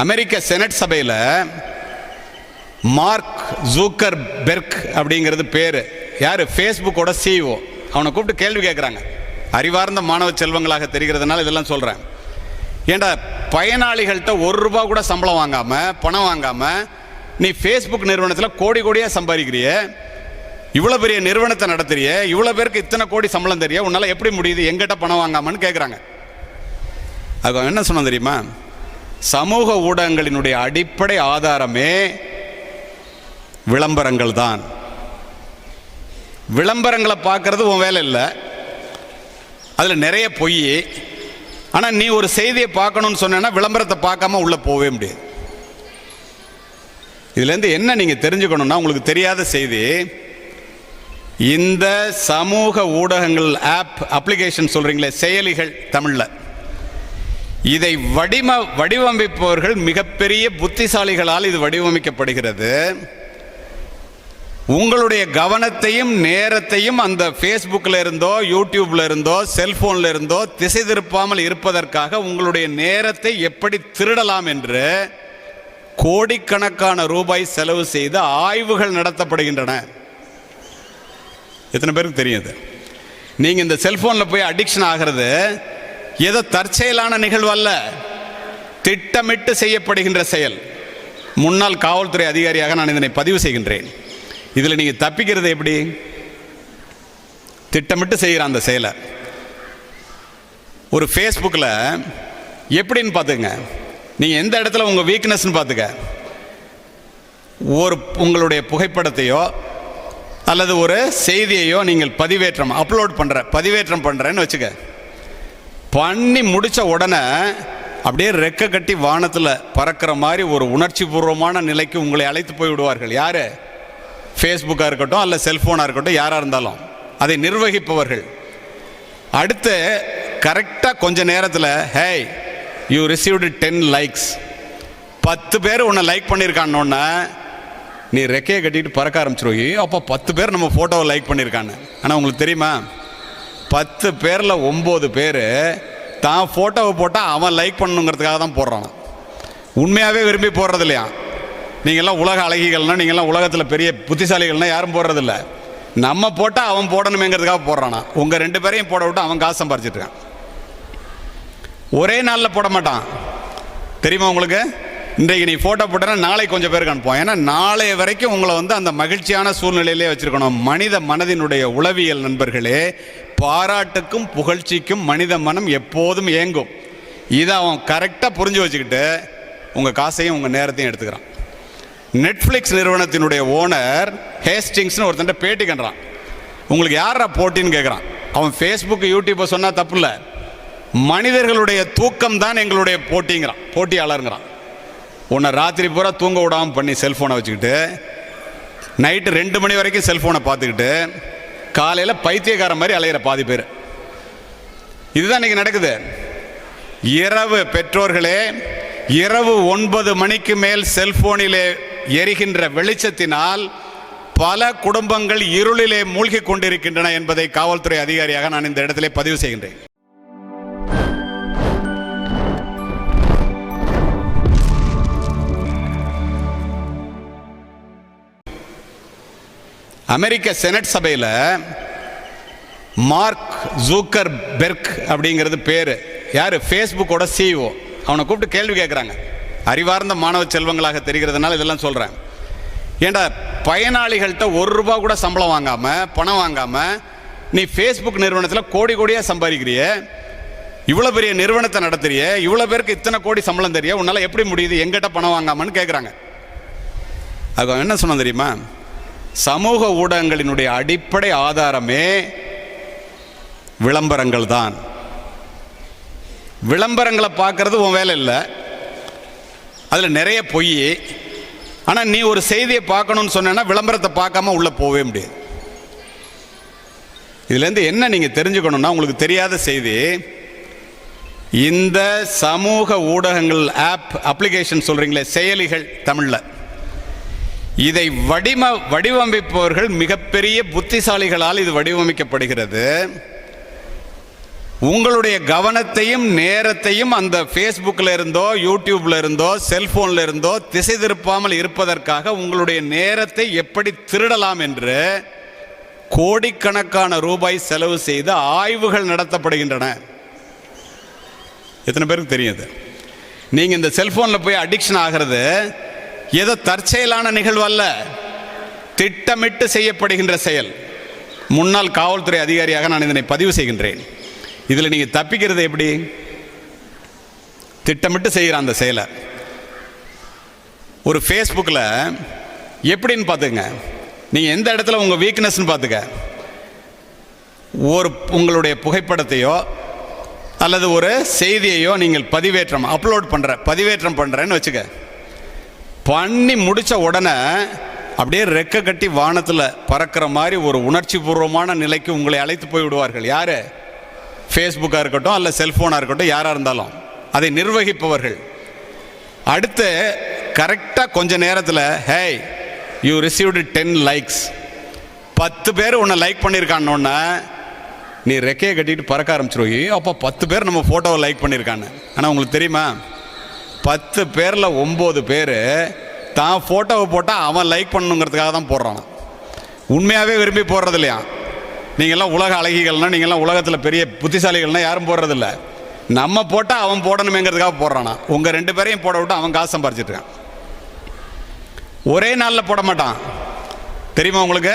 அமெரிக்க senate சபையில் Mark Zuckerberg அப்படிங்கிறது பேர். யார்? ஃபேஸ்புக்கோட சிஇஓ அவனை கூப்பிட்டு கேள்வி கேட்குறாங்க அறிவார்ந்த மாணவ செல்வங்களாக தெரிகிறதுனால இதெல்லாம் சொல்கிறேன் ஏண்டா பயனாளிகள்கிட்ட ஒரு ரூபா கூட சம்பளம் வாங்காமல் பணம் வாங்காமல் நீ ஃபேஸ்புக் நிறுவனத்தில் கோடி கோடியாக சம்பாதிக்கிறிய? இவ்வளோ பெரிய நிறுவனத்தை நடத்துறிய? இவ்வளோ பேருக்கு இத்தனை கோடி சம்பளம் தெரிய? உன்னால் எப்படி முடியுது? எங்கிட்ட பணம் வாங்காமன்னு கேட்குறாங்க அது என்ன சொன்னோம் தெரியுமா? சமூக ஊடகங்களினுடைய அடிப்படை ஆதாரமே விளம்பரங்கள் தான். விளம்பரங்களை பார்க்கறது உன் வேலை இல்லை. அதில் நிறைய பொய். ஆனால் நீ ஒரு செய்தியை பார்க்கணும்னு சொன்னேன்னா விளம்பரத்தை பார்க்காம உள்ளே போகவே முடியாது. இதுலேருந்து என்ன நீங்கள் தெரிஞ்சுக்கணும்னா உங்களுக்கு தெரியாத செய்தி இந்த சமூக ஊடகங்கள் ஆப் அப்ளிகேஷன் சொல்கிறீங்களே செயலிகள் தமிழில். இதை வடிவ வடிவமைப்பவர்கள் மிகப்பெரிய புத்திசாலிகளால் இது வடிவமைக்கப்படுகிறது. உங்களுடைய கவனத்தையும் நேரத்தையும் அந்த ஃபேஸ்புக்கில் இருந்தோ யூடியூப்ல இருந்தோ செல்போன்ல இருந்தோ திசை திருப்பாமல் இருப்பதற்காக உங்களுடைய நேரத்தை எப்படி திருடலாம் என்று கோடிக்கணக்கான ரூபாய் செலவு செய்து ஆய்வுகள் நடத்தப்படுகின்றன. எத்தனை பேருக்கு தெரியுது நீங்கள் இந்த செல்ஃபோனில் போய் அடிக்ஷன் ஆகிறது ஏதோ தற்செயலான நிகழ்வு அல்ல. திட்டமிட்டு செய்யப்படுகின்ற செயல். முன்னாள் காவல்துறை அதிகாரியாக நான் இதனை பதிவு செய்கின்றேன். இதில் நீங்கள் தப்பிக்கிறது எப்படி? திட்டமிட்டு செய்கிற அந்த செயலை. ஒரு ஃபேஸ்புக்கில் எப்படின்னு பார்த்துங்க நீங்கள் எந்த இடத்துல உங்கள் வீக்னஸ்னு பார்த்துக்க. ஒரு உங்களுடைய புகைப்படத்தையோ அல்லது ஒரு செய்தியையோ நீங்கள் பதிவேற்றம் அப்லோட் பண்ணுற பதிவேற்றம் பண்ணுறேன்னு வச்சுக்க. பண்ணி முடித்த உடனே அப்படியே ரெக்க கட்டி வானத்தில் பறக்கிற மாதிரி ஒரு உணர்ச்சி பூர்வமான நிலைக்கு உங்களை அழைத்து போய் விடுவார்கள். யார்? ஃபேஸ்புக்காக இருக்கட்டும் அல்ல செல்ஃபோனாக இருக்கட்டும் யாராக இருந்தாலும். அதை நிர்வகிப்பவர்கள். அடுத்து கரெக்டாக கொஞ்ச நேரத்தில் hey you received ten likes பத்து பேர் உன்னை லைக் பண்ணியிருக்கான்னொன்னே நீ ரெக்கையை கட்டிட்டு பறக்க ஆரம்பிச்சிருவோம் அப்போ பத்து பேர் நம்ம ஃபோட்டோவை லைக் பண்ணியிருக்கான்னு ஆனால் உங்களுக்கு தெரியுமா? பத்து பேரில் ஒம்பது பேர் தான் ஃபோட்டோவை போட்டால் அவன் லைக் பண்ணணுங்கிறதுக்காக தான் போடுறான் உண்மையாகவே விரும்பி போடுறது இல்லையா? நீங்கள்லாம் உலக அழகிகள்னா நீங்கள்லாம் உலகத்தில் பெரிய புத்திசாலிகள்னால் யாரும் போடுறதில்ல. நம்ம போட்டால் அவன் போடணுமேங்கிறதுக்காக போடுறானா. உங்கள் ரெண்டு பேரையும் போட விட்டு அவன் காசு சம்பாரிச்சிட்ருக்கான் ஒரே நாளில் போட மாட்டான். தெரியுமா உங்களுக்கு? இன்றைக்கு நீ ஃபோட்டோ போட்டனா நாளை கொஞ்சம் பேருக்கு அனுப்போம் ஏன்னா நாளைய வரைக்கும் உங்களை வந்து அந்த மகிழ்ச்சியான சூழ்நிலையிலே வச்சுருக்கணும். மனித மனதினுடைய உளவியல் நண்பர்களே பாராட்டுக்கும் புகழ்ச்சிக்கும் மனித மனம் எப்போதும் ஏங்கும். இதை அவன் கரெக்டாக புரிஞ்சு வச்சுக்கிட்டு உங்கள் காசையும் உங்கள் நேரத்தையும் எடுத்துக்கிறான். நெட்ஃப்ளிக்ஸ் நிறுவனத்தினுடைய ஓனர் ஹேஸ்டிங்ஸ்னு ஒருத்தன் பேட்டி கண்டுறான். உங்களுக்கு யாரா போட்டின்னு கேட்குறான் அவன் ஃபேஸ்புக் யூடியூப்பை சொன்னால் தப்பு இல்லை. மனிதர்களுடைய தூக்கம் தான் எங்களுடைய போட்டிங்கிறான் போட்டியாளருங்கிறான். உன்னை ராத்திரி பூரா தூங்க விடாமல் பண்ணி செல்ஃபோனை வச்சுக்கிட்டு நைட்டு ரெண்டு மணி வரைக்கும் செல்ஃபோனை பார்த்துக்கிட்டு காலையில் பைத்தியக்காரன் மாதிரி அலையிற பாதி பேர். இதுதான் இன்னைக்கு நடக்குது. இரவு பெற்றோர்களே இரவு ஒன்பது மணிக்கு மேல் செல்போனிலே எரிகின்ற வெளிச்சத்தினால் பல குடும்பங்கள் இருளிலே மூழ்கி கொண்டிருக்கின்றன என்பதை காவல்துறை அதிகாரியாக நான் இந்த இடத்திலே பதிவு செய்கின்றேன். அமெரிக்க செனட் சபையில் மார்க் ஜூக்கர் பெர்க் அப்படிங்கிறது பேர். யார்? ஃபேஸ்புக்கோட சிஇஓ அவனை கூப்பிட்டு கேள்வி கேட்குறாங்க அறிவார்ந்த மாணவ செல்வங்களாக தெரிகிறதுனால இதெல்லாம் சொல்கிறேன் ஏண்டா பயனாளிகள்கிட்ட ஒரு ரூபா கூட சம்பளம் வாங்காமல் பணம் வாங்காமல் நீ ஃபேஸ்புக் நிறுவனத்தில் கோடி கோடியாக சம்பாதிக்கிறிய? இவ்வளோ பெரிய நிறுவனத்தை நடத்துறிய? இவ்வளோ பேருக்கு இத்தனை கோடி சம்பளம் தெரிய உன்னால் எப்படி முடியுது? எங்கிட்ட பணம் வாங்காமன்னு கேட்குறாங்க அது என்ன சொன்னோம் தெரியுமா? சமூக ஊடகங்களினுடைய அடிப்படை ஆதாரமே விளம்பரங்கள் தான். விளம்பரங்களை பார்க்கறது உன் வேலை இல்லை. அதில் நிறைய பொய். ஆனால் நீ ஒரு செய்தியை பார்க்கணும்னு சொன்னேன்னா விளம்பரத்தை பார்க்காம உள்ளே போகவே முடியாது. இதுலேருந்து என்ன நீங்கள் தெரிஞ்சுக்கணும்னா உங்களுக்கு தெரியாத செய்தி இந்த சமூக ஊடகங்கள் ஆப் அப்ளிகேஷன் சொல்கிறீங்களே செயலிகள் தமிழில். இதை வடிவ வடிவமைப்பவர்கள் மிகப்பெரிய புத்திசாலிகளால் இது வடிவமைக்கப்படுகிறது. உங்களுடைய கவனத்தையும் நேரத்தையும் அந்த ஃபேஸ்புக்கில் இருந்தோ யூடியூப்ல இருந்தோ செல்போன்ல இருந்தோ திசை திருப்பாமல் இருப்பதற்காக உங்களுடைய நேரத்தை எப்படி திருடலாம் என்று கோடிக்கணக்கான ரூபாய் செலவு செய்து ஆய்வுகள் நடத்தப்படுகின்றன. எத்தனை பேருக்கு தெரியுது நீங்கள் இந்த செல்போனில் போய் அடிக்ஷன் ஆகிறது ஏதோ தற்செயலான நிகழ்வு அல்ல. திட்டமிட்டு செய்யப்படுகின்ற செயல். முன்னாள் காவல்துறை அதிகாரியாக நான் இதனை பதிவு செய்கின்றேன். இதில் நீங்கள் தப்பிக்கிறது எப்படி? திட்டமிட்டு செய்கிற அந்த செயலை. ஒரு ஃபேஸ்புக்கில் எப்படின்னு பார்த்துங்க நீங்கள் எந்த இடத்துல உங்கள் வீக்னஸ்னு பார்த்துக்க. ஒரு உங்களுடைய புகைப்படத்தையோ அல்லது ஒரு செய்தியையோ நீங்கள் பதிவேற்றம் அப்லோட் பண்ணுற பதிவேற்றம் பண்ணுறேன்னு வச்சுக்க. பண்ணி முடித்த உடனே அப்படியே ரெக்க கட்டி வானத்தில் பறக்கிற மாதிரி ஒரு உணர்ச்சி பூர்வமான நிலைக்கு உங்களை அழைத்து போய் விடுவார்கள். யார்? ஃபேஸ்புக்காக இருக்கட்டும் அல்ல செல்ஃபோனாக இருக்கட்டும் யாராக இருந்தாலும். அதை நிர்வகிப்பவர்கள். அடுத்து கரெக்டாக கொஞ்ச நேரத்தில் hey you received ten likes பத்து பேர் உன்னை லைக் பண்ணியிருக்கான்னொன்னே நீ ரெக்கையை கட்டிட்டு பறக்க ஆரம்பிச்சிருவி. அப்போ பத்து பேர் நம்ம ஃபோட்டோவை லைக் பண்ணியிருக்கான்னு ஆனால் உங்களுக்கு தெரியுமா? பத்து பேரில் ஒம்பது பேர் தான் ஃபோட்டோவை போட்டால் அவன் லைக் பண்ணணுங்கிறதுக்காக தான் போடுறான். உண்மையாகவே விரும்பி போடுறது இல்லையா? நீங்கள்லாம் உலக அழகிகள்னா நீங்கள்லாம் உலகத்தில் பெரிய புத்திசாலிகள்னா யாரும் போடுறதில்ல நம்ம போட்டால் அவன் போடணுமேங்கிறதுக்காக போடுறானா. உங்கள் ரெண்டு பேரையும் போட விட்டு அவன் காசு சம்பாரிச்சிட்ருக்கான் ஒரே நாளில் போட மாட்டான். தெரியுமா உங்களுக்கு?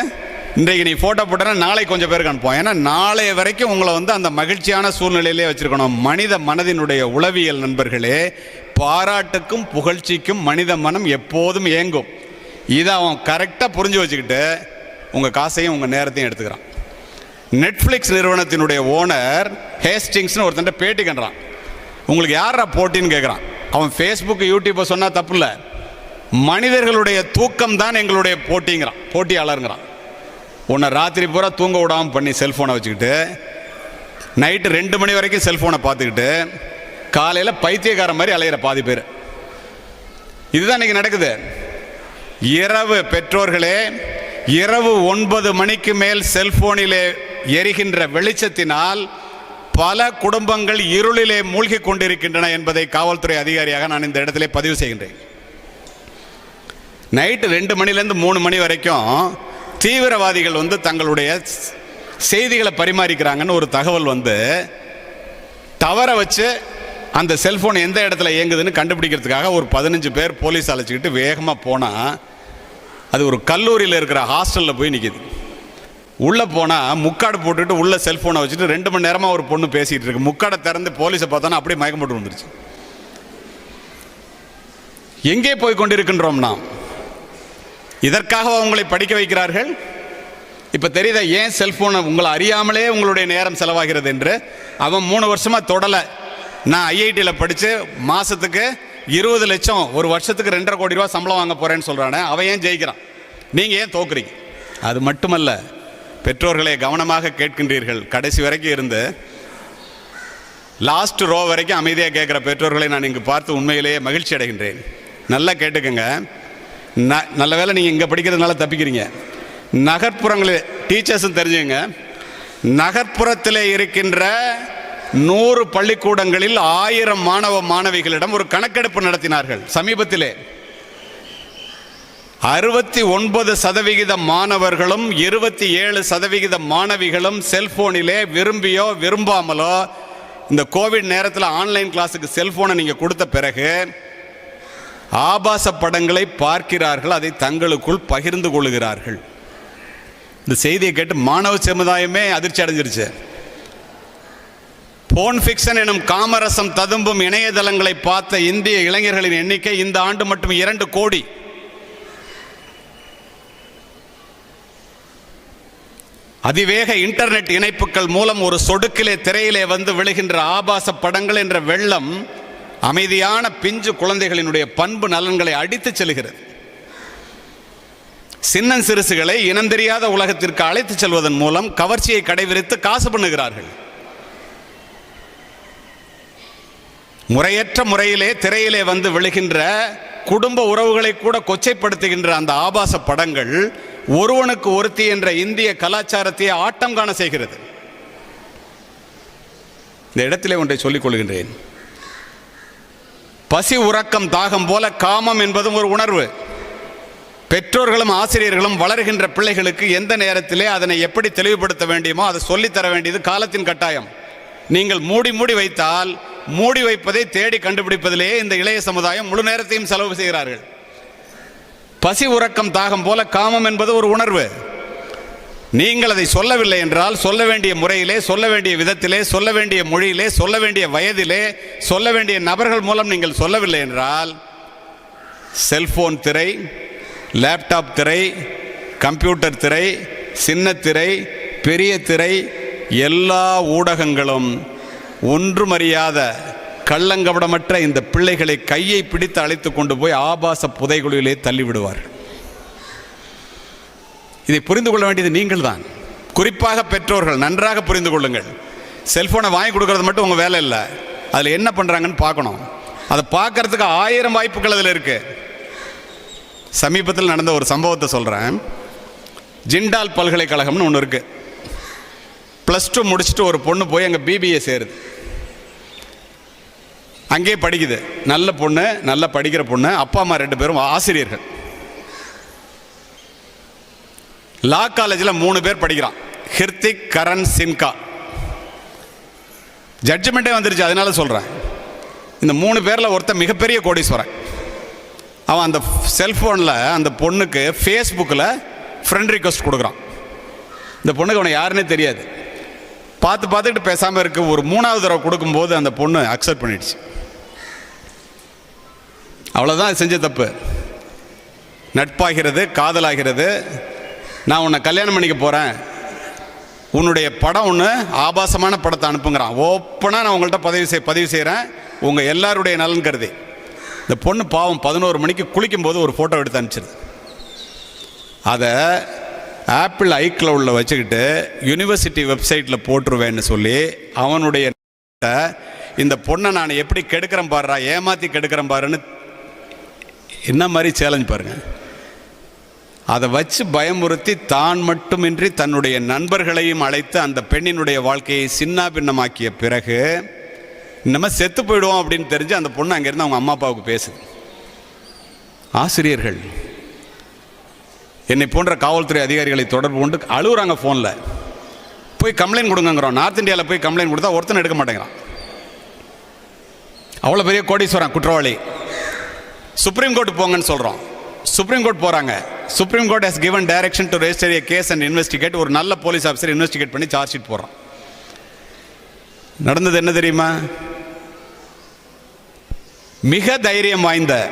இன்றைக்கு நீ ஃபோட்டோ போட்டனா நாளைக்கு கொஞ்சம் பேருக்கு அனுப்புவோம். ஏன்னா நாளைய வரைக்கும் உங்களை வந்து அந்த மகிழ்ச்சியான சூழ்நிலையிலே வச்சிருக்கணும். மனித மனதினுடைய உளவியல் நண்பர்களே பாராட்டுக்கும் புகழ்ச்சிக்கும் மனித மனம் எப்போதும் ஏங்கும் இதை அவன் கரெக்டாக புரிஞ்சு வச்சுக்கிட்டு உங்கள் காசையும் உங்கள் நேரத்தையும் எடுத்துக்கிறான். நெட்ஃப்ளிக்ஸ் நிறுவனத்தினுடைய ஓனர் ஹேஸ்டிங்ஸ்னு ஒருத்தன் பேட்டி கண்டுறான். உங்களுக்கு யாரா போட்டின்னு கேட்குறான் அவன் ஃபேஸ்புக் யூடியூப்பை சொன்னால் தப்பு இல்லை. மனிதர்களுடைய தூக்கம் தான் எங்களுடைய போட்டிங்கிறான் போட்டியாளருங்கிறான். உன்னை ராத்திரி பூரா தூங்க விடாமல் பண்ணி செல்ஃபோனை வச்சுக்கிட்டு நைட்டு ரெண்டு மணி வரைக்கும் செல்ஃபோனை பார்த்துக்கிட்டு காலையில் பைத்தியக்கார மாதிரி அலையிற பாதி பேர். இதுதான் இன்னைக்கு நடக்குது. இரவு பெற்றோர்களே இரவு ஒன்பது மணிக்கு மேல் செல்போனிலே எரிகின்ற வெளிச்சத்தினால் பல குடும்பங்கள் இருளிலே மூழ்கி கொண்டிருக்கின்றன என்பதை காவல்துறை அதிகாரியாக நான் இந்த இடத்திலே பதிவு செய்கின்றேன். நைட்டு ரெண்டு மணிலேருந்து மூணு மணி வரைக்கும் தீவிரவாதிகள் வந்து தங்களுடைய செய்திகளை பரிமாறிக்கிறாங்கன்னு ஒரு தகவல் வந்து தவற வச்சு அந்த செல்போன் எந்த இடத்துல இயங்குதுன்னு கண்டுபிடிக்கிறதுக்காக ஒரு பதினஞ்சு பேர் போலீஸ் அழைச்சிக்கிட்டு வேகமாக போனால் அது ஒரு கல்லூரியில் இருக்கிற ஹாஸ்டலில் போய் நிற்கிது உள்ளே போனால் முக்காடு போட்டுட்டு உள்ளே செல்ஃபோனை வச்சுட்டு ரெண்டு மணி நேரமாக ஒரு பொண்ணு பேசிகிட்டு இருக்கு. முக்காடை திறந்து போலீஸை பார்த்தோன்னா அப்படியே மயக்கம் போட்டு வந்துருச்சு எங்கே போய் கொண்டிருக்கின்றோம் நாம்? இதற்காக உங்களை படிக்க வைக்கிறார்கள். இப்போ தெரியுதா ஏன் செல்ஃபோனை உங்களை அறியாமலே உங்களுடைய நேரம் செலவாகிறது என்று? அவன் மூணு வருஷமாக தொடலை. நான் ஐஐடியில் படித்து மாதத்துக்கு இருபது லட்சம் ஒரு வருஷத்துக்கு ரெண்டரை கோடி ரூபா சம்பளம் வாங்க போகிறேன்னு சொல்கிறானே அவன் ஏன் ஜெயிக்கிறான்? நீங்கள் ஏன் தோக்குறீங்க? அது மட்டுமல்ல பெற்றோர்களை கவனமாக கேட்கின்றீர்கள். கடைசி வரைக்கும் இருந்து லாஸ்ட் ரோ வரைக்கும் அமைதியாக கேட்குற பெற்றோர்களை நான் இங்கு பார்த்து உண்மையிலேயே மகிழ்ச்சி அடைகின்றேன். நல்லா கேட்டுக்கங்க. ந நல்ல வேளை நீங்கள் இங்கே படிக்கிறதுனால தப்பிக்கிறீங்க. நகர்ப்புறங்களில் டீச்சர்ஸும் தெரிஞ்சுங்க. நகர்ப்புறத்தில் இருக்கின்ற நூறு பள்ளிக்கூடங்களில் ஆயிரம் மாணவ மாணவிகளிடம் ஒரு கணக்கெடுப்பு நடத்தினார்கள். சமீபத்திலே. அறுபத்தி ஒன்பது சதவிகித மாணவர்களும் இருபத்தி ஏழு சதவிகித மாணவிகளும் செல்போனிலே விரும்பியோ விரும்பாமலோ இந்த கோவிட் நேரத்தில் ஆன்லைன் கிளாஸுக்கு செல்போனை நீங்கள் கொடுத்த பிறகு ஆபாச படங்களை பார்க்கிறார்கள் அதை தங்களுக்குள் பகிர்ந்து கொள்கிறார்கள். இந்த செய்தியை கேட்டு மாணவ சமுதாயமே அதிர்ச்சி அடைஞ்சிருச்சு. போன் ஃபிக்ஷன் எனும் காமரசம் ததும்பும் இணையதளங்களை பார்த்த இந்திய இளைஞர்களின் எண்ணிக்கை இந்த ஆண்டு மட்டும் இரண்டு கோடி. அதிவேக இன்டர்நெட் இணைப்புகள் மூலம் ஒரு சொடுக்கிலே திரையிலே வந்து விழுகின்ற ஆபாச படங்கள் என்ற வெள்ளம் அமைதியான பிஞ்சு குழந்தைகளினுடைய பண்பு நலன்களை அடித்துச் செல்கிறது. சின்னன் சிறுசுகளை இனம் தெரியாத உலகத்திற்கு அழைத்துச் செல்வதன் மூலம் கவர்ச்சியை கடைவிரித்து காசு பண்ணுகிறார்கள். முறையற்ற முறையிலே திரையிலே வந்து விழுகின்ற குடும்ப உறவுகளை கூட கொச்சைப்படுத்துகின்ற அந்த ஆபாச படங்கள் ஒருவனுக்கு ஒருத்தி என்ற இந்திய கலாச்சாரத்தை ஆட்டம் காண செய்கிறது. இந்த இடத்திலே ஒன்றை சொல்லிக் கொள்கின்றேன். பசி உறக்கம் தாகம் போல காமம் என்பதும் ஒரு உணர்வு. பெற்றோர்களும் ஆசிரியர்களும் வளர்கின்ற பிள்ளைகளுக்கு எந்த நேரத்திலே அதனை எப்படி தெளிவுபடுத்த வேண்டியமோ அதை சொல்லித்தர வேண்டியது காலத்தின் கட்டாயம். நீங்கள் மூடி மூடி வைத்தால் மூடி வைப்பதை தேடி கண்டுபிடிப்பதிலேயே இந்த இளைய சமுதாயம் முழு நேரத்தையும் செலவு செய்கிறார்கள். பசி உறக்கம் தாகம் போல காமம் என்பது ஒரு உணர்வு. நீங்கள் அதை சொல்லவில்லை என்றால் சொல்ல வேண்டிய முறையிலே சொல்ல வேண்டிய விதத்திலே சொல்ல வேண்டிய மொழியிலே சொல்ல வேண்டிய வயதிலே சொல்ல வேண்டிய நபர்கள் மூலம் நீங்கள் சொல்லவில்லை என்றால் செல்போன் திரை லேப்டாப் திரை கம்ப்யூட்டர் திரை சின்ன திரை பெரிய திரை எல்லா ஊடகங்களும் ஒன்றுமறியாத கள்ளங்கபடமற்ற இந்த பிள்ளைகளை கையை பிடித்து அழைத்து கொண்டு போய் ஆபாச புதைகுழியிலே தள்ளிவிடுவார்கள். இதை புரிந்து கொள்ள வேண்டியது நீங்கள் தான் குறிப்பாக பெற்றோர்கள் நன்றாக புரிந்து கொள்ளுங்கள். செல்ஃபோனை வாங்கி கொடுக்கறது மட்டும் உங்கள் வேலை இல்லை. அதில் என்ன பண்ணுறாங்கன்னு பார்க்கணும். அதை பார்க்கறதுக்கு ஆயிரம் வாய்ப்புகள் அதில் இருக்கு. சமீபத்தில் நடந்த ஒரு சம்பவத்தை சொல்கிறேன் ஜிண்டால் பல்கலைக்கழகம்னு ஒன்று இருக்கு. ப்ளஸ் டூ முடிச்சுட்டு ஒரு பொண்ணு போய் அங்கே பிபிஏ சேருது. அங்கேயே படிக்குது. நல்ல பொண்ணு நல்லா படிக்கிற பொண்ணு அப்பா அம்மா ரெண்டு பேரும் ஆசிரியர்கள். லா காலேஜில் மூணு பேர் படிக்கிறான். ஹிர்திக் கரண் சின்கா ஜட்ஜ்மெண்ட்டே வந்துருச்சு அதனால சொல்கிறேன் இந்த மூணு பேரில் ஒருத்தன் மிகப்பெரிய கோடீஸ்வரன். அவன் அந்த செல்ஃபோனில் அந்த பொண்ணுக்கு ஃபேஸ்புக்கில் ஃப்ரெண்ட் ரிக்வஸ்ட் கொடுக்குறான். இந்த பொண்ணுக்கு அவனை யாருன்னே தெரியாது. பார்த்து பார்த்துக்கிட்டு பேசாமல் இருக்கு ஒரு மூணாவது தடவை கொடுக்கும்போது அந்த பொண்ணு அக்செப்ட் பண்ணிடுச்சு. அவ்வளோதான் செஞ்ச தப்பு. நட்பாகிறது காதலாகிறது நான் உன்னை கல்யாணம் பண்ணிக்க போகிறேன் உன்னுடைய படம் ஒன்று ஆபாசமான படத்தை அனுப்புங்கிறான். ஓப்பனாக நான் உங்கள்கிட்ட பதிவு செய் பதிவு செய்கிறேன் உங்கள் எல்லாருடைய நலன் கருதி. இந்த பொண்ணு பாவம் பதினோரு மணிக்கு குளிக்கும்போது ஒரு ஃபோட்டோ எடுத்து அனுப்பிச்சிருது. அதை ஆப்பிள் ஐக்ளவுடில் வச்சுக்கிட்டு யூனிவர்சிட்டி வெப்சைட்டில் போட்டுருவேன்னு சொல்லி அவனுடைய இந்த பொண்ணை நான் எப்படி கெடுக்கிறேன் பாருறா ஏமாற்றி கெடுக்கிறேன் பாருன்னு என்ன மாதிரி சேலஞ்ச் பாருங்கள் அதை வச்சு பயமுறுத்தி தான் மட்டுமின்றி தன்னுடைய நண்பர்களையும் அழைத்து அந்த பெண்ணினுடைய வாழ்க்கையை சின்ன பின்னமாக்கிய பிறகு இன்னமே செத்து போயிடுவோம் அப்படின்னு தெரிஞ்சு அந்த பொண்ணு அங்கேருந்து அவங்க அம்மா அப்பாவுக்கு பேசுது. ஆசிரியர்கள் என்னை போன்ற காவல்துறை அதிகாரிகளை தொடர்பு கொண்டு அழுகுறாங்க ஃபோனில் போய் கம்ப்ளைண்ட் கொடுங்கங்கிறோம். நார்த் இந்தியாவில் போய் கம்ப்ளைண்ட் கொடுத்தா ஒருத்தன் எடுக்க மாட்டேங்கிறான். அவ்வளோ பெரிய கோடீஸ்வரன் குற்றவாளி. சுப்ரீம் கோர்ட்டு போங்கன்னு சொல்கிறோம் சுப்ரீம் கோர்ட் போகிறாங்க supreme court has given direction to register a case and investigate ஒரு நல்ல போலீஸ் ஆஃபீஸர் இன்வெஸ்டிகேட் பண்ணி சார்ஜ் ஷீட் போடுறான். நடந்தது என்ன தெரியுமா? மிக தைரியம் வாய்ந்த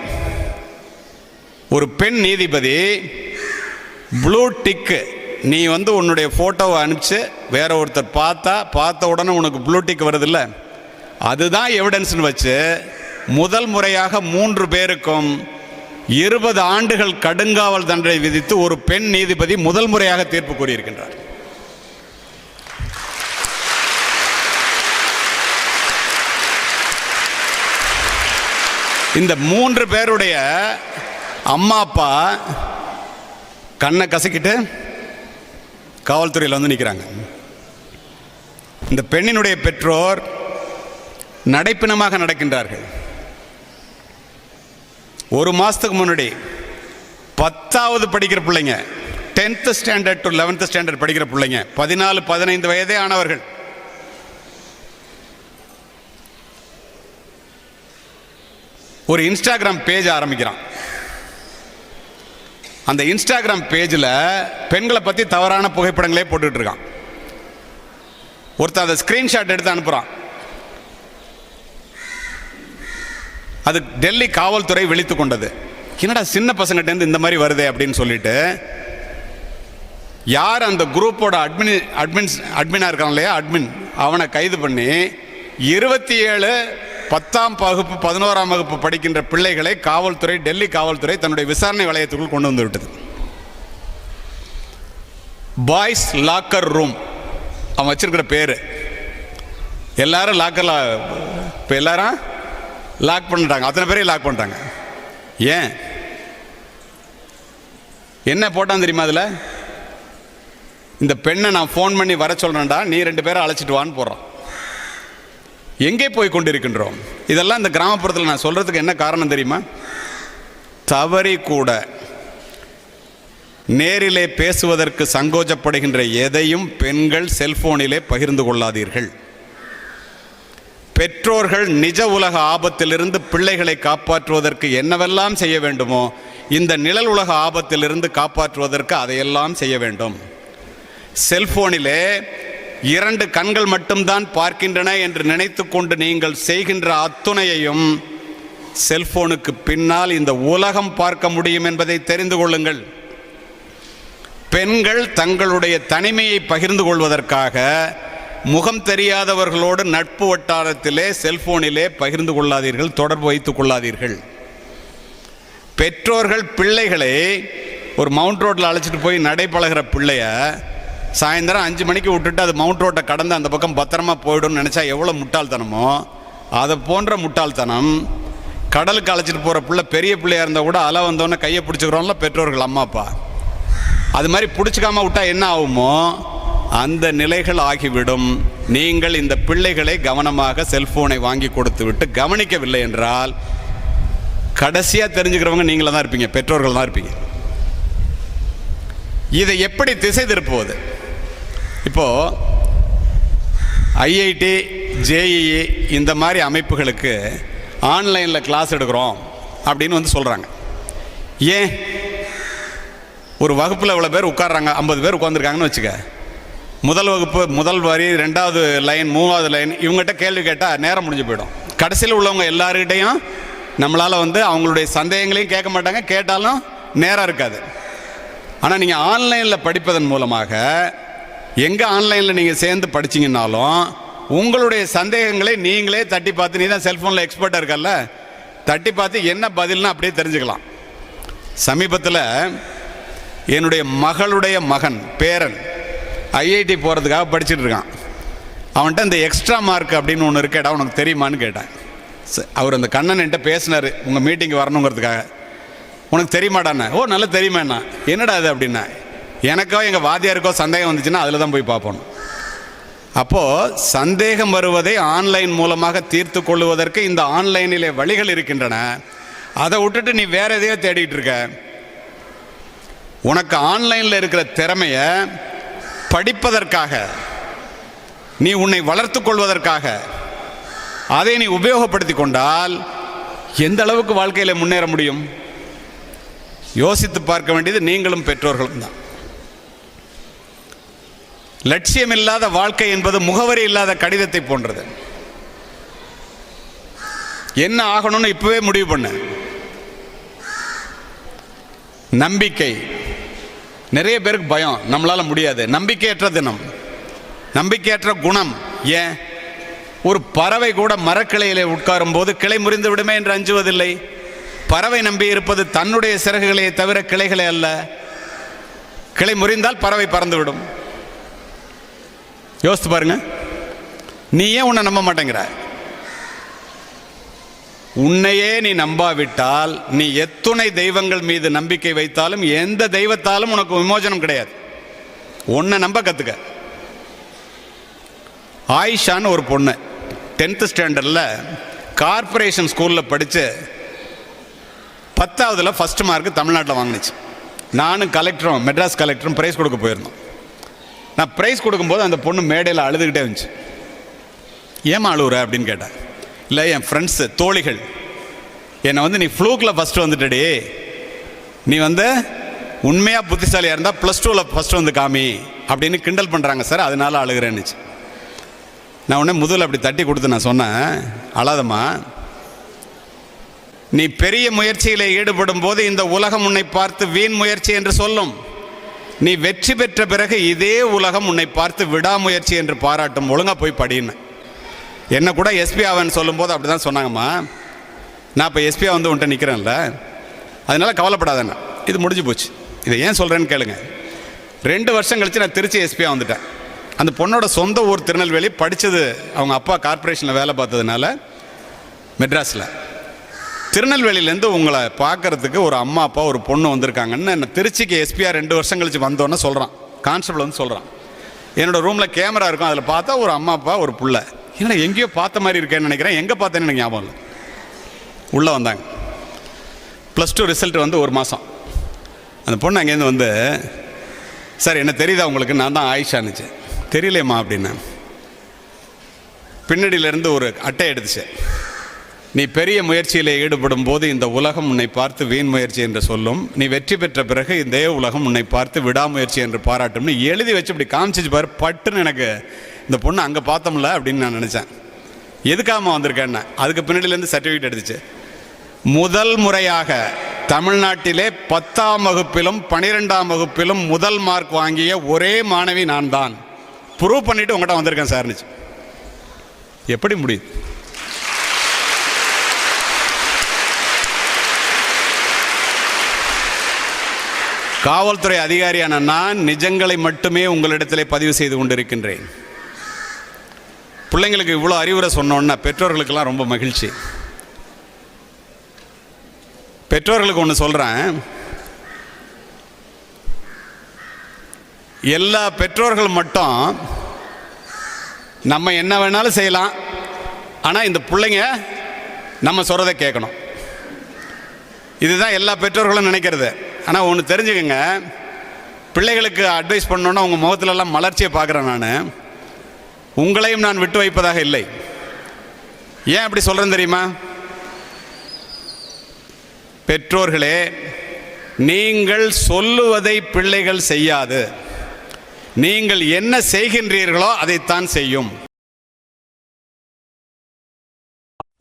ஒரு பெண் நீதிபதி ப்ளூ டிக்கு நீ வந்து உன்னுடைய ஃபோட்டோவை அனுப்பிச்சு வேற ஒருத்தர் பார்த்தா பார்த்த உடனே உனக்கு ப்ளூ டிக் வருதுல்ல? அதுதான் எவிடன்ஸ்னு வச்சு முதல் முறையாக மூன்று பேருக்கும் இருபது ஆண்டுகள் கடுங்காவல் தண்டனை விதித்து ஒரு பெண் நீதிபதி முதல் முறையாக தீர்ப்பு கூறியிருக்கின்றார். இந்த மூன்று பேருடைய அம்மா அப்பா கண்ணை கசக்கிட்டு காவல்துறையில் வந்து நிற்கிறாங்க இந்த பெண்ணினுடைய பெற்றோர் நடைப்பிணமாக நடக்கின்றார்கள். ஒரு மாதத்துக்கு முன்னாடி பத்தாவது படிக்கிற பிள்ளைங்க tenth standard to eleventh standard படிக்கிற பிள்ளைங்க பதினாலு பதினைந்து வயதே ஆனவர்கள். ஒரு இன்ஸ்டாகிராம் பேஜ் ஆரம்பிக்கிறான். அந்த இன்ஸ்டாகிராம் பேஜில் பெண்களை பற்றி தவறான புகைப்படங்களே போட்டுக்கிட்டு இருக்கான். ஒருத்தர் அதை ஸ்க்ரீன்ஷாட் எடுத்து அனுப்புகிறான் அது டெல்லி காவல்துறை விழித்து கொண்டது. என்னடா சின்ன பசங்கிட்டேருந்து இந்த மாதிரி வருதே அப்படின்னு சொல்லிட்டு யார் அந்த குரூப்போட அட்மின் அட்மின்ஸ் அட்மினாக இருக்கான் இல்லையா? அட்மின் அவனை கைது பண்ணி இருபத்தி ஏழு பத்தாம் வகுப்பு பதினோராம் வகுப்பு படிக்கின்ற பிள்ளைகளை காவல்துறை டெல்லி காவல்துறை தன்னுடைய விசாரணை வளையத்துக்குள் கொண்டு வந்து விட்டது பாய்ஸ் லாக்கர் ரூம் அவன் வச்சிருக்கிற பேர். எல்லாரும் லாக்கரில் இப்போ எல்லாரும் லாக் பண்ணிட்டாங்க. அத்தனை பேரையும் லாக் பண்ணிட்டாங்க. ஏன்? என்ன போட்டான் தெரியுமா அதில்? இந்த பெண்ணை நான் ஃபோன் பண்ணி வர சொல்கிறேன்டா நீ ரெண்டு பேரை அழைச்சிட்டு வான்னு போடுறான். எங்கே போய் கொண்டிருக்கின்றோம்? இதெல்லாம் இந்த கிராமப்புறத்தில் நான் சொல்கிறதுக்கு என்ன காரணம் தெரியுமா? தவறி கூட நேரிலே பேசுவதற்கு சங்கோச்சப்படுகின்ற எதையும் பெண்கள் செல்போனிலே பகிர்ந்து கொள்ளாதீர்கள். பெற்றோர்கள் நிஜ உலக ஆபத்திலிருந்து பிள்ளைகளை காப்பாற்றுவதற்கு என்னவெல்லாம் செய்ய வேண்டுமோ இந்த நிழல் உலக ஆபத்திலிருந்து காப்பாற்றுவதற்கு அதையெல்லாம் செய்ய வேண்டும். செல்போனிலே இரண்டு கண்கள் மட்டும்தான் பார்க்கின்றன என்று நினைத்துக்கொண்டு நீங்கள் செய்கின்ற அத்துணையையும் செல்போனுக்கு பின்னால் இந்த உலகம் பார்க்க முடியும் என்பதை தெரிந்து கொள்ளுங்கள். பெண்கள் தங்களுடைய தனிமையை பகிர்ந்து கொள்வதற்காக முகம் தெரியாதவர்களோடு நட்பு வட்டாரத்திலே செல்போனிலே பகிர்ந்து கொள்ளாதீர்கள் தொடர்பு வைத்துக் கொள்ளாதீர்கள். பெற்றோர்கள் பிள்ளைகளை ஒரு மவுண்ட் ரோட்டில் அழைச்சிட்டு போய் நடைபழகிற பிள்ளைய சாயந்தரம் அஞ்சு மணிக்கு விட்டுட்டு அது மவுண்ட் ரோட்டை கடந்து அந்த பக்கம் பத்திரமா போயிடும்னு நினச்சா எவ்வளோ முட்டாள்தனமோ? அதை போன்ற முட்டாள்தனம் கடலுக்கு அழைச்சிட்டு போகிற பிள்ளை பெரிய பிள்ளையாக இருந்தால் கூட அலை வந்தோன்னே கையை பிடிச்சிக்கிறோம்ல பெற்றோர்கள் அம்மா அப்பா. அது மாதிரி பிடிச்சிக்காம விட்டால் என்ன ஆகுமோ? அந்த நிலைகள் ஆகிவிடும் நீங்கள் இந்த பிள்ளைகளை கவனமாக செல்போனை வாங்கி கொடுத்து விட்டு கவனிக்கவில்லை என்றால் கடைசியாக தெரிஞ்சுக்கிறவங்க நீங்கள தான் இருப்பீங்க பெற்றோர்கள் தான் இருப்பீங்க. இதை எப்படி திசை திருப்புவது? இப்போ ஐஐடி ஜேஇஇ இந்த மாதிரி அமைப்புகளுக்கு ஆன்லைனில் கிளாஸ் எடுக்கிறோம் அப்படின்னு வந்து சொல்கிறாங்க ஏன்? ஒரு வகுப்பில் இவ்வளோ பேர் உட்கார்றாங்க? ஐம்பது பேர் உட்காந்துருக்காங்கன்னு வச்சுக்க. முதல் வகுப்பு முதல் வரி ரெண்டாவது லைன் மூணாவது லைன் இவங்ககிட்ட கேள்வி கேட்டால் நேரம் முடிஞ்சு போயிடும். கடைசியில் உள்ளவங்க எல்லாருக்கிட்டையும் நம்மளால் வந்து அவங்களுடைய சந்தேகங்களையும் கேட்க மாட்டாங்க. கேட்டாலும் நேரம் இருக்காது. ஆனால் நீங்கள் ஆன்லைனில் படிப்பதன் மூலமாக எங்கே ஆன்லைனில் நீங்கள் சேர்ந்து படிச்சீங்கன்னாலும் உங்களுடைய சந்தேகங்களை நீங்களே தட்டி பார்த்து நீ தான் செல்ஃபோனில் எக்ஸ்பர்ட்டாக இருக்கல்ல தட்டி பார்த்து என்ன பதில்னு அப்படியே தெரிஞ்சுக்கலாம். சமீபத்தில் என்னுடைய மகளுடைய மகன் பேரன் ஐஐடி போகிறதுக்காக படிச்சுட்டு இருக்கான். அவன்கிட்ட இந்த எக்ஸ்ட்ரா மார்க் அப்படின்னு ஒன்று இருக்கேடா உனக்கு தெரியுமான்னு கேட்டேன். ச- அவர் அந்த கண்ணன் என்கிட்ட பேசினார் உங்கள் மீட்டிங் வரணுங்கிறதுக்காக. உனக்கு தெரியுமாடாண்ணே ஓ நல்லா தெரியுமாண்ணா. என்னடா அது அப்படின்னா? எனக்கோ எங்கள் வாத்தியாருக்கோ சந்தேகம் வந்துச்சுன்னா அதில் தான் போய் பார்ப்போம். அப்போது சந்தேகம் வருவதை ஆன்லைன் மூலமாக தீர்த்து கொள்ளுவதற்கு இந்த ஆன்லைனிலே வழிகள் இருக்கின்றன. அதை விட்டுட்டு நீ வேற எதையோ தேடிட்டு இருக்க. உனக்கு ஆன்லைனில் இருக்கிற திறமையை படிப்பதற்காக நீ உன்னை வளர்த்து கொள்வதற்காக அதை நீ உபயோகப்படுத்தி கொண்டால் எந்த அளவுக்கு வாழ்க்கையில் முன்னேற முடியும்? யோசித்து பார்க்க வேண்டியது நீங்களும் பெற்றோர்களும் தான். லட்சியம் இல்லாத வாழ்க்கை என்பது முகவரி இல்லாத கடிதத்தை போன்றது. என்ன ஆகணும்னு இப்பவே முடிவு பண்ணு. நம்பிக்கை. நிறைய பேருக்கு பயம் நம்மளால் முடியாது. நம்பிக்கையற்ற தினம். நம்பிக்கையற்ற குணம். ஏன்? ஒரு பறவை கூட மரக்கிளையிலே உட்காரும் போது கிளை முறிந்து விடுமே என்று அஞ்சுவதில்லை. பறவை நம்பி இருப்பது தன்னுடைய சிறகுகளை தவிர கிளைகளே அல்ல. கிளை முறிந்தால் பறவை பறந்துவிடும் யோசித்து பாருங்க. நீ ஏன் உன்னை நம்ப மாட்டேங்கிற? உன்னையே நீ நம்பாவிட்டால் நீ எத்துணை தெய்வங்கள் மீது நம்பிக்கை வைத்தாலும் எந்த தெய்வத்தாலும் உனக்கு விமோசனம் கிடையாது. உன்னை நம்ப கற்றுக்க ஆயிஷான்னு ஒரு பொண்ணு டென்த்து ஸ்டாண்டர்டில் கார்ப்பரேஷன் ஸ்கூலில் படித்து பத்தாவதுல ஃபஸ்ட் மார்க் தமிழ்நாட்டில் வாங்கினுச்சு. நானும் கலெக்டரும் மெட்ராஸ் கலெக்டரும் ப்ரைஸ் கொடுக்க போயிருந்தோம். நான் ப்ரைஸ் கொடுக்கும்போது அந்த பொண்ணு மேடையில் அழுதுகிட்டே இருந்துச்சு. ஏமா அழுகுற அப்படின்னு கேட்டேன் இல்லை என் ஃப்ரெண்ட்ஸு தோழிகள். என்னை வந்து நீ ஃப்ளூக்கில் ஃபஸ்ட்டு வந்துட்டடி. நீ வந்து உண்மையாக புத்திசாலியாக இருந்தால் ப்ளஸ் டூவில் ஃபஸ்ட்டு வந்து காமி அப்படின்னு கிண்டல் பண்ணுறாங்க சார் அதனால அழுகிறேன்னுச்சு. நான் உடனே முதல்ல அப்படி தட்டி கொடுத்து நான் சொன்னேன் அழாதம்மா. நீ பெரிய முயற்சியில் ஈடுபடும் போது இந்த உலகம் உன்னை பார்த்து வீண் முயற்சி என்று சொல்லும். நீ வெற்றி பெற்ற பிறகு இதே உலகம் உன்னை பார்த்து விடாமுயற்சி என்று பாராட்டும். ஒழுங்காக போய் படின்னு. என்னை கூட எஸ்பி ஆவன் சொல்லும்போது அப்படி தான் சொன்னாங்கம்மா. நான் இப்போ எஸ்பியா வந்து உன்ட்ட நிற்கிறேன்ல அதனால் கவலைப்படாதண்ணா. இது முடிஞ்சு போச்சு. இதை ஏன் சொல்கிறேன்னு கேளுங்க. ரெண்டு வருஷம் கழித்து நான் திருச்சி எஸ்பியாக வந்துட்டேன். அந்த பொண்ணோட சொந்த ஊர் திருநெல்வேலி படித்தது அவங்க அப்பா கார்ப்பரேஷனில் வேலை பார்த்ததுனால மெட்ராஸில். திருநெல்வேலியிலேருந்து உங்களை பார்க்கறதுக்கு ஒரு அம்மா அப்பா ஒரு பொண்ணு வந்திருக்காங்கன்னு என்ன திருச்சிக்கு எஸ்பியாக ரெண்டு வருஷம் கழிச்சு வந்தோன்னே சொல்கிறான் கான்ஸ்டபிள் வந்து சொல்கிறான் என்னோடய ரூமில் கேமரா இருக்கும். அதில் பார்த்தா ஒரு அம்மா அப்பா ஒரு பிள்ளை. ஏன்னா எங்கேயோ பார்த்த மாதிரி இருக்கேன்னு நினைக்கிறேன். எங்கே பார்த்தேன்னு எனக்கு ஞாபகம் இல்லை. உள்ளே வந்தாங்க. ப்ளஸ் டூ ரிசல்ட் வந்து ஒரு மாதம் அந்த பொண்ணு அங்கேருந்து வந்து சார் என்ன தெரியுதா உங்களுக்கு? நான் தான் ஆயிஷான்னுச்சு தெரியலையம்மா அப்படின்னு. பின்னடியிலேருந்து ஒரு அட்டை எடுத்துச்சு. நீ பெரிய முயற்சியில் ஈடுபடும் போது இந்த உலகம் உன்னை பார்த்து வீண் முயற்சி என்று சொல்லும். நீ வெற்றி பெற்ற பிறகு இந்த உலகம் உன்னை பார்த்து விடாமுயற்சி என்று பாராட்டும்னு எழுதி வச்சு இப்படி காமிச்சிச்சு பாரு. பட்டுன்னு எனக்கு இந்த பொண்ணு அங்கே பார்த்தோம்ல அப்படின்னு நான் நினச்சேன். எதுக்காம வந்திருக்கேன்னு? அதுக்கு பின்னாடிலேருந்து சர்டிஃபிகேட் எடுத்துச்சு. முதல் முறையாக தமிழ்நாட்டிலே பத்தாம் வகுப்பிலும் பனிரெண்டாம் வகுப்பிலும் முதல் மார்க் வாங்கிய ஒரே மாணவி நான் தான் ப்ரூவ் பண்ணிவிட்டு உங்கள்கிட்ட வந்திருக்கேன் சார்னுச்சு எப்படி முடியுது? காவல்துறை அதிகாரியான நான் நிஜங்களை மட்டுமே உங்களிடத்திலே பதிவு செய்து கொண்டிருக்கின்றேன். பிள்ளைங்களுக்கு இவ்வளோ அறிவுரை சொன்னோன்னா பெற்றோர்களுக்கெல்லாம் ரொம்ப மகிழ்ச்சி. பெற்றோர்களுக்கு ஒன்று சொல்கிறேன் எல்லா பெற்றோர்கள் மட்டும் நம்ம என்ன வேணாலும் செய்யலாம். ஆனால் இந்த பிள்ளைங்க நம்ம சொல்கிறத கேட்கணும். இதுதான் எல்லா பெற்றோர்களும் நினைக்கிறது. ஆனால் ஒன்று தெரிஞ்சுக்கங்க. பிள்ளைகளுக்கு அட்வைஸ் பண்ணோன்னா உங்கள் முகத்துலலாம் மலர்ச்சியை பார்க்குறேன் நான். உங்களையும் நான் விட்டு வைப்பதாக இல்லை. ஏன் அப்படி சொல்கிறேன் தெரியுமா? பெற்றோர்களே நீங்கள் சொல்லுவதை பிள்ளைகள் செய்யாது. நீங்கள் என்ன செய்கின்றீர்களோ அதைத்தான் செய்யும்.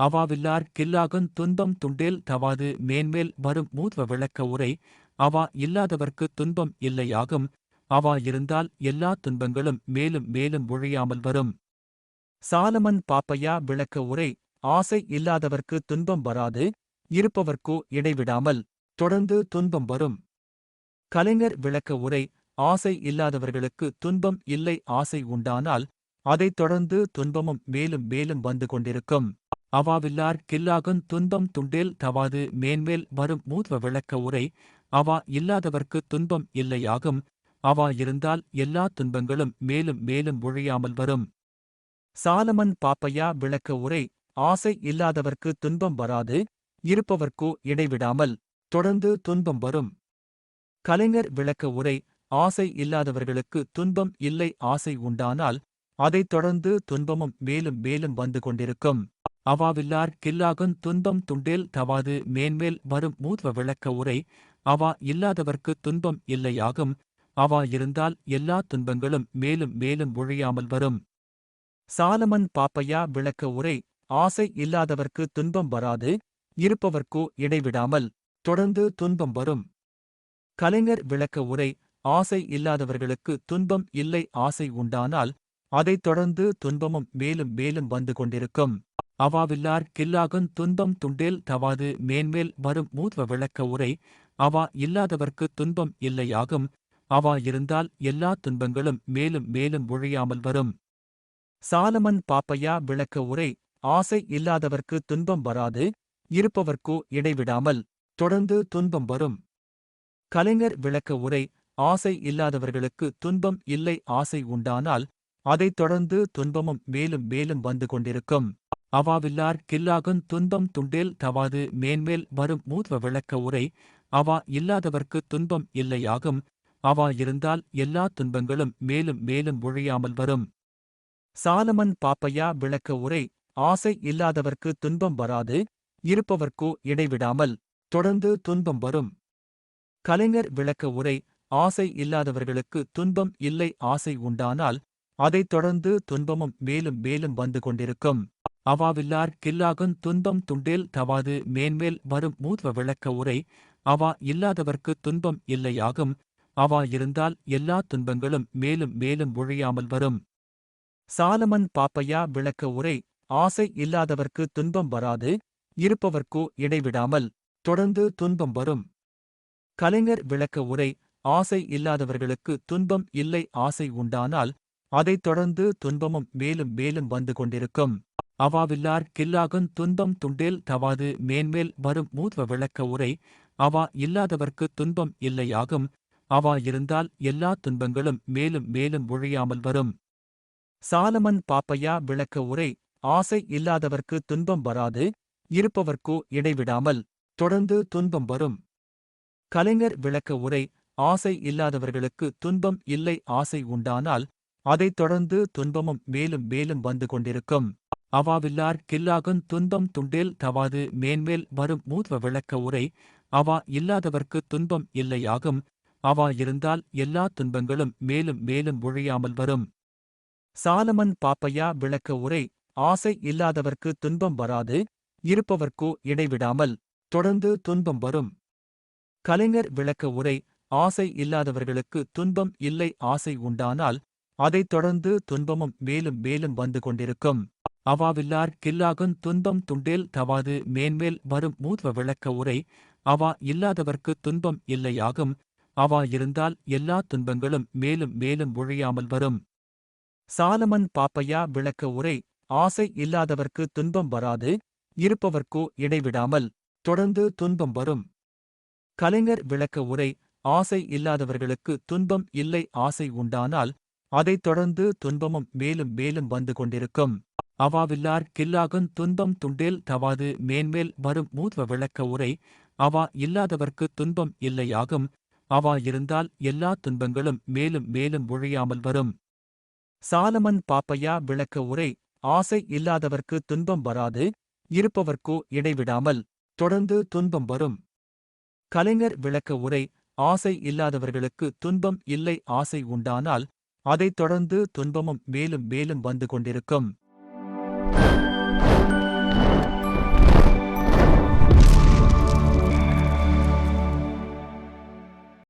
அவாவில்லார் கில்லாகும் துன்பம் துண்டேல் தவாது மேன்மேல் வரும் மூத்வ விளக்க உரை அவா இல்லாதவர்க்கு துன்பம் இல்லையாகும். அவா இருந்தால் எல்லா துன்பங்களும் மேலும் மேலும் ஒழியாமல் வரும். சாலமன் பாப்பையா விளக்க உரை ஆசை இல்லாதவர்க்கு துன்பம் வராது இருப்பவர்க்கோ இடைவிடாமல் தொடர்ந்து துன்பம் வரும். கலைஞர் விளக்க உரை ஆசை இல்லாதவர்களுக்கு துன்பம் இல்லை ஆசை உண்டானால் அதைத் தொடர்ந்து துன்பமும் மேலும் மேலும் வந்து கொண்டிருக்கும். அவாவில்லார் கில்லாகும் துன்பம் துண்டேல் தவாது மேன்மேல் வரும் மூத்வ விளக்க உரை அவா இல்லாதவர்க்கு துன்பம் இல்லையாகும் அவா இருந்தால் எல்லா துன்பங்களும் மேலும் மேலும் ஒழியாமல் வரும். சாலமன் பாப்பையா விளக்க உரை ஆசை இல்லாதவர்க்கு துன்பம் வராது இருப்பவர்க்கோ இடைவிடாமல் தொடர்ந்து துன்பம் வரும். கலைஞர் விளக்க உரை ஆசை இல்லாதவர்களுக்கு துன்பம் இல்லை ஆசை உண்டானால் அதைத் தொடர்ந்து துன்பமும் மேலும் மேலும் வந்து கொண்டிருக்கும். அவாவில்லார் கில்லாகும் துன்பம் துண்டேல் தவாது மேன்மேல் வரும் மூத்வ விளக்க உரை அவா இல்லாதவர்க்கு துன்பம் இல்லையாகும் அவா இருந்தால் எல்லா துன்பங்களும் மேலும் மேலும் ஒழியாமல் வரும். சாலமன் பாப்பையா விளக்க உரை ஆசை இல்லாதவர்க்கு துன்பம் வராது இருப்பவர்க்கோ இடைவிடாமல் தொடர்ந்து துன்பம் வரும். கலைஞர் விளக்க உரை ஆசை இல்லாதவர்களுக்கு துன்பம் இல்லை ஆசை உண்டானால் அதைத் தொடர்ந்து துன்பமும் மேலும் மேலும் வந்து கொண்டிருக்கும். அவாவில்லார் கில்லாகும் துன்பம் துண்டேல் தவாது மேன்மேல் வரும் மூத்வ விளக்க உரை அவா இல்லாதவர்க்கு துன்பம் இல்லையாகும் அவா இருந்தால் எல்லா துன்பங்களும் மேலும் மேலும் ஒழியாமல் வரும். சாலமன் பாப்பையா விளக்க உரை ஆசை இல்லாதவர்க்கு துன்பம் வராது இருப்பவர்க்கோ இடைவிடாமல் தொடர்ந்து துன்பம் வரும். கலைஞர் விளக்க உரை ஆசை இல்லாதவர்களுக்கு துன்பம் இல்லை ஆசை உண்டானால் அதைத் தொடர்ந்து துன்பமும் மேலும் மேலும் வந்து கொண்டிருக்கும். அவாவில்லார் கில்லாகும் துன்பம் துண்டேல் தவாது மேன்மேல் வரும் மூத்வ விளக்க உரை அவா இல்லாதவர்க்கு துன்பம் இல்லையாகும் அவா இருந்தால் எல்லா துன்பங்களும் மேலும் மேலும் ஒழியாமல் வரும். சாலமன் பாப்பையா விளக்க உரை ஆசை இல்லாதவர்க்கு துன்பம் வராது இருப்பவர்க்கோ இடைவிடாமல் தொடர்ந்து துன்பம் வரும். கலைஞர் விளக்க உரை ஆசை இல்லாதவர்களுக்கு துன்பம் இல்லை ஆசை உண்டானால் அதைத் தொடர்ந்து துன்பமும் மேலும் மேலும் வந்து கொண்டிருக்கும். அவாவில்லார் கில்லாகும் துன்பம் துண்டேல் தவாது மேன்மேல் வரும் மூத்வ விளக்க உரை அவா இல்லாதவர்க்கு துன்பம் இல்லையாகும் அவா இருந்தால் எல்லா துன்பங்களும் மேலும் மேலும் ஒழியாமல் வரும். சாலமன் பாப்பையா விளக்க உரை ஆசை இல்லாதவர்க்கு துன்பம் வராது இருப்பவர்க்கோ இடைவிடாமல் தொடர்ந்து துன்பம் வரும். கலைஞர் விளக்க உரை ஆசை இல்லாதவர்களுக்கு துன்பம் இல்லை ஆசை உண்டானால் அதைத் தொடர்ந்து துன்பமும் மேலும் மேலும் வந்து கொண்டிருக்கும். அவாவில்லார் கில்லாகும் துன்பம் துண்டேல் தவாது மேன்மேல் வரும் மூத்வ விளக்க உரை அவா இல்லாதவர்க்கு துன்பம் இல்லையாகும் அவா இருந்தால் எல்லா துன்பங்களும் மேலும் மேலும் ஒழியாமல் வரும். சாலமன் பாப்பையா விளக்க உரை ஆசை இல்லாதவர்க்கு துன்பம் வராது இருப்பவர்க்கோ இடைவிடாமல் தொடர்ந்து துன்பம் வரும். கலைஞர் விளக்க உரை ஆசை இல்லாதவர்களுக்கு துன்பம் இல்லை ஆசை உண்டானால் அதைத் தொடர்ந்து துன்பமும் மேலும் மேலும் வந்து கொண்டிருக்கும். அவாவில்லார் கில்லாகுன் துன்பம் துண்டேல் தவாது மேன்மேல் வரும் மூத்வ விளக்க உரை அவா இல்லாதவர்க்கு துன்பம் இல்லையாகும் அவா இருந்தால் எல்லா துன்பங்களும் மேலும் மேலும் ஒழியாமல் வரும். சாலமன் பாப்பையா விளக்க உரை ஆசை இல்லாதவர்க்கு துன்பம் வராது இருப்பவர்க்கோ இடைவிடாமல் தொடர்ந்து துன்பம் வரும். கலைஞர் விளக்க உரை ஆசை இல்லாதவர்களுக்கு துன்பம் இல்லை ஆசை உண்டானால் அதைத் தொடர்ந்து துன்பமும் மேலும் மேலும் வந்து கொண்டிருக்கும். அவாவில்லார் கில்லாகும் துன்பம் துண்டேல் தவாது மேன்மேல் வரும் மூத்வ விளக்க உரை அவா இல்லாதவர்க்கு துன்பம் இல்லையாகும் அவா இருந்தால் எல்லா துன்பங்களும் மேலும் மேலும் ஒழியாமல் வரும். சாலமன் பாப்பையா விளக்க உரை ஆசை இல்லாதவர்க்கு துன்பம் வராது இருப்பவர்க்கோ இடைவிடாமல் தொடர்ந்து துன்பம் வரும். கலைஞர் விளக்க உரை ஆசை இல்லாதவர்களுக்கு துன்பம் இல்லை ஆசை உண்டானால் அதைத் தொடர்ந்து துன்பமும் மேலும் மேலும் வந்து கொண்டிருக்கும். அவாவில்லார் கில்லாகும் துன்பம் துண்டேல் தவாது மேன்மேல் வரும் மூத்வ விளக்க உரை அவா இல்லாதவர்க்கு துன்பம் இல்லையாகும் அவா இருந்தால் எல்லா துன்பங்களும் மேலும் மேலும் ஒழியாமல் வரும். சாலமன் பாப்பையா விளக்க உரை ஆசை இல்லாதவர்க்கு துன்பம் வராது இருப்பவர்க்கோ இடைவிடாமல் தொடர்ந்து துன்பம் வரும். கலைஞர் விளக்க உரை ஆசை இல்லாதவர்களுக்கு துன்பம் இல்லை ஆசை உண்டானால் அதைத் தொடர்ந்து துன்பமும் மேலும் மேலும் வந்து கொண்டிருக்கும்.